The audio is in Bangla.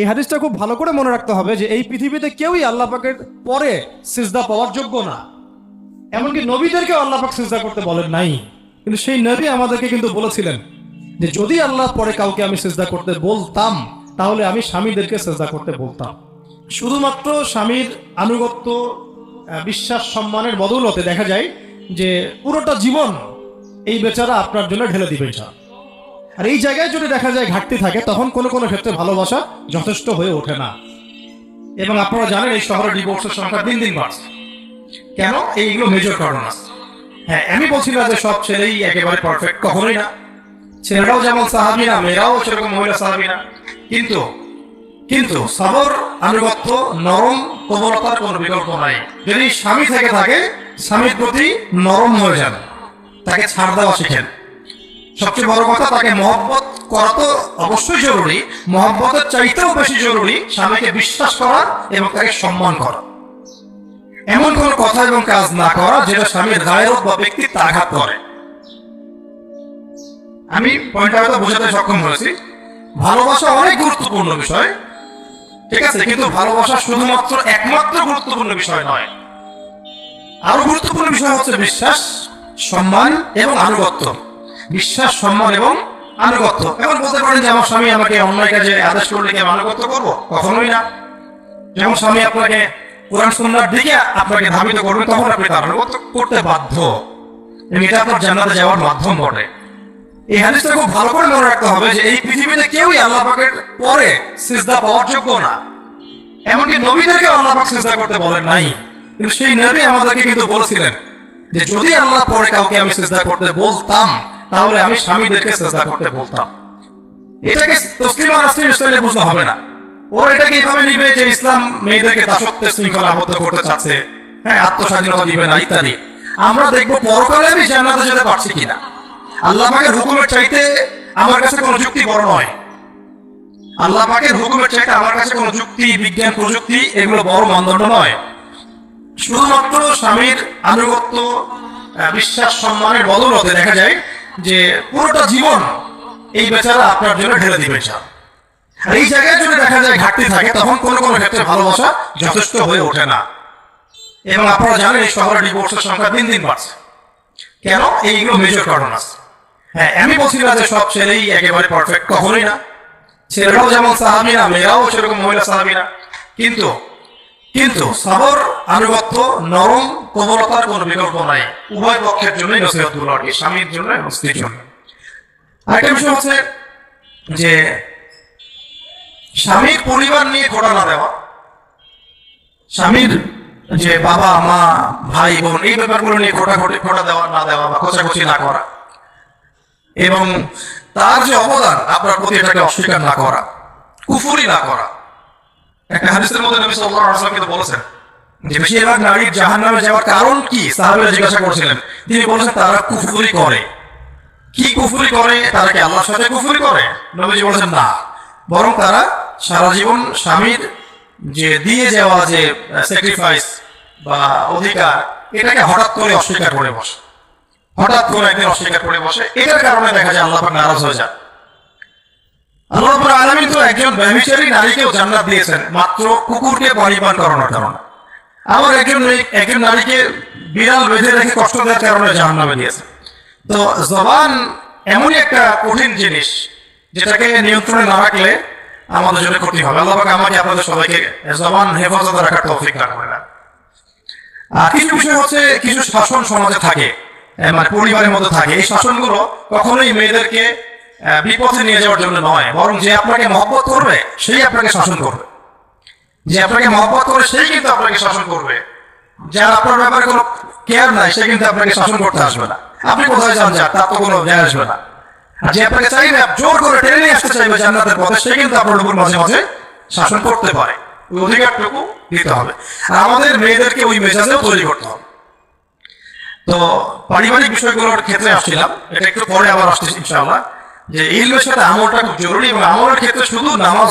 এই হাদিসটা খুব ভালো করে মনে রাখতে হবে যে এই পৃথিবীতে কেউই আল্লাহ পাকের পরে সিজদা পাওয়ার যোগ্য না। এমনকি নবীদেরকে আল্লাহ পাক সিজদা করতে বলেন নাই। কিন্তু সেই নবী আমাদেরকে কিন্তু বলেছিলেন যে যদি আল্লাহ পরে কাউকে আমি সিজদা করতে বলতাম, তাহলে আমি স্বামীদেরকে সিজদা করতে বলতাম। শুধুমাত্র স্বামীর আনুগত্য বিশ্বাস, সম্মানের বদৌলতে দেখা যায় যে পুরোটা জীবন এই বেচারা আপনার জন্য ঢেলে দিবে যা। আর এই জায়গায় যদি দেখা যায় ঘাটতি থাকে, তখন কোনো কোনো ক্ষেত্রে ভালোবাসা যথেষ্ট হয়ে ওঠে না। এবং আপনারা জানেন এই শহরে ডিভোর্সের সংখ্যা দিন দিন বাড়ছে। কেন? এইগুলো মেজর কারণ আছে। হ্যাঁ আমি বলছি না যে সব ছেলেই একেবারে পারফেক্ট কখনোই না। ছেলেরাও যেমন সাহাবি না, মেয়েরাও সেরকম মহিলা সাহাবি না। কিন্তু কিন্তু সবর, আনুগত্য, নরম, কোমলতার কোনো বিকল্প নাই। যদি স্বামী থেকে থাকে, স্বামীর প্রতি নরম হয়ে যান, তাকে ছাড় দেওয়া শিখেন। সবচেয়ে বড় কথা তাকে মহব্বত করা তো অবশ্যই জরুরি। মহব্বতের চাইতেও বেশি জরুরি স্বামীকে বিশ্বাস করা এবং তাকে সম্মান করা। এমন কোন কথা এবং কাজ না করা যেটা স্বামীর গায়ের বা ব্যক্তিত্ব আঘাত করে। আমি পয়েন্টটা বোঝাতে সক্ষম হয়েছি। ভালোবাসা অনেক গুরুত্বপূর্ণ বিষয়। ঠিক আছে, কিন্তু ভালোবাসা শুধুমাত্র একমাত্র গুরুত্বপূর্ণ বিষয় নয়। আরও গুরুত্বপূর্ণ বিষয় হচ্ছে বিশ্বাস, সম্মান এবং আনুগত্য। বিশ্বাস, সম্মান এবং আনুগত্য। এখন বলতে পারেন যে আমার স্বামী আমাকে অন্যায় কাজে আদেশ করলে কি আনুগত্য করব? কখনোই না। যখন স্বামী আপনাকে কোরআন সুন্নার দিকে আপনাকে ধাবিত করবে, তখন আপনি তার আনুগত্য করতে বাধ্য। এটা আপনার জান্নাতে যাওয়ার মাধ্যম বটে। এই হাদিসটা খুব ভালো করে মনে রাখতে হবে যে এই পৃথিবীতে কেউই আল্লাহ পাকের পরে সিজদা পাওয়ার যোগ্য না। এমনকি নবীদেরকে আল্লাহ পাক সিজদা করতে বলেন নাই। কিন্তু সেই নবী আমাদেরকে কিন্তু বলেছিলেন যে যদি আল্লাহ পরে কাউকে আমি সিজদা করতে বলতাম তাহলে আমি স্বামীদেরকে সিজদা করতে বলতাম। এটাকে তসলিমা রাষ্ট্রীয় স্টাইলে বুঝতে হবে না। ওরা এটাকে এইভাবে নিবে যে ইসলাম মেয়েদেরকে দাসত্বের শৃঙ্খলা আবদ্ধ করতে চাচ্ছে। হ্যাঁ আত্মস্বাধীনতা দিবে না ইত্যাদি। আমরা দেখব পরকালে আমি জান্নাতে যেতে পারছি কিনা। আল্লাহ পাকের হুকুমের চাইতে আমার কাছে কোনো যুক্তি বড় নয়। আল্লাহ পাকের হুকুমের চাইতে আমার কাছে কোনো যুক্তি বিজ্ঞান প্রযুক্তি এগুলো বড় মানদণ্ড নয়। শুধুমাত্র স্বামীর আনুগত্য বিশ্বাস সম্মানের বদৌলতে দেখা যায় যে পুরোটা জীবন এই বেচারা আপনার জন্য ঢেলে দিবে এই জায়গায় যদি দেখা যায় ঘাটতি থাকে, তখন কোনো কোনো ক্ষেত্রে ভালোবাসা যথেষ্ট হয়ে ওঠে না। এবং আপনারা জানেন, এই শহরে ডিভোর্সের সংখ্যা দিন দিন বাড়ছে। কেন? এইগুলো মেজর কারণ আছে। হ্যাঁ আমি বলছি না যে সব ছেলেই একেবারে পারফেক্ট কখনোই না। ছেলেরাও যেমন সাহাবি না মেয়েরাও সেরকম মহিলা সাহাবি না কিন্তু কিন্তু সবর, আনুগত্য, নরম কোমলতার কোনো বিকল্প নাই। উভয় পক্ষের জন্যই স্বামীর জন্য এবং স্ত্রীর জন্য আরেকটা বিষয় হচ্ছে যে স্বামীর পরিবার নিয়ে খোটা না দেওয়া, স্বামীর যে বাবা, মা, ভাই, বোন, এই ব্যাপারগুলো নিয়ে খোটা খোটে খোটা দেওয়া, না দেওয়া বা খোঁচাখুচি না করা। এবং তার যে অবদান, আপনার প্রতি এটাকে অস্বীকার না করা, কুফুরি না করা। একটা হাদিসের মধ্যে নবী সাল্লাল্লাহু আলাইহি ওয়াসাল্লাম কিন্তু বলেছেন যে বেশিরভাগ জাহান্নামে যাওয়ার কারণ কি? সাহাবীরা জিজ্ঞাসা তিনি বলেছেন, তারা কুফুরি করে। কি কুফুরি করে? তারা কি আল্লাহর সাথে কুফুরি করে? নবীজি বলেছেন, না। বরং তারা সারা জীবন স্বামীর যে দিয়ে যাওয়া যে স্যাক্রিফাইস বা অধিকার, এটাকে হঠাৎ করে অস্বীকার করে বসে। হঠাৎ করে একদিন অস্বীকার করে বসে। এটার কারণে দেখা যায় আল্লাহ নারাজ হয়ে যায় আল্লাহ রাব্বুল আলামিন তো একজন ব্যভিচারী নারীকেও জান্নাত দিয়েছেন, মাত্র কুকুরকে পান করানোর কারণে আবার একজন একজন নারীকে বিড়াল বেঁধে রেখে কষ্ট দেওয়ার কারণে জাহান্নামে দিয়েছে তো জবান এমনই একটা কঠিন জিনিস, যেটাকে নিয়ন্ত্রণে না রাখলে আমাদের জন্য ক্ষতি হবে। আল্লাহ আমাকে, আপনাদের সবাইকে জবান হেফাজত রাখার তৌফিক দান করে দেন। আর কিছু বিষয় হচ্ছে, কিছু শাসন সমাজে থাকে মানে পরিবারের মধ্যে থাকে। এই শাসনগুলো কখনোই মেয়েদেরকে বিপথে নিয়ে যাওয়ার জন্য নয়, বরং যে আপনাকে মহব্বত করবে, সেই আপনাকে শাসন করবে। যে আপনাকে মহব্বত করে সেই কিন্তু আপনাকে শাসন করবে। যার আপনার ব্যাপারে কোনো কেয়ার নাই, সে কিন্তু আপনাকে শাসন করতে আসবে না। আপনি কোথায় যান যান তার তো কোনো যায় আসবে না। আর যে আপনাকে চাইবে জোর করে টেনে আসতে চাইবে জান্নাতের পথে, সে কিন্তু আপনার উপর মাঝে মাঝে শাসন করতে পারে। ওই অধিকারটুকু দিতে হবে। আর আমাদের মেয়েদেরকে ওই মেজাজেও তৈরি করতে হবে। তো পারিবারিক বিষয়গুলোর ক্ষেত্রে আসছিলাম, এটা একটু পরে আবার আসছি ইনশাআল্লাহ। যে এই সাথে আমলটা খুব জরুরি এবং আমলের ক্ষেত্রে শুধু নামাজ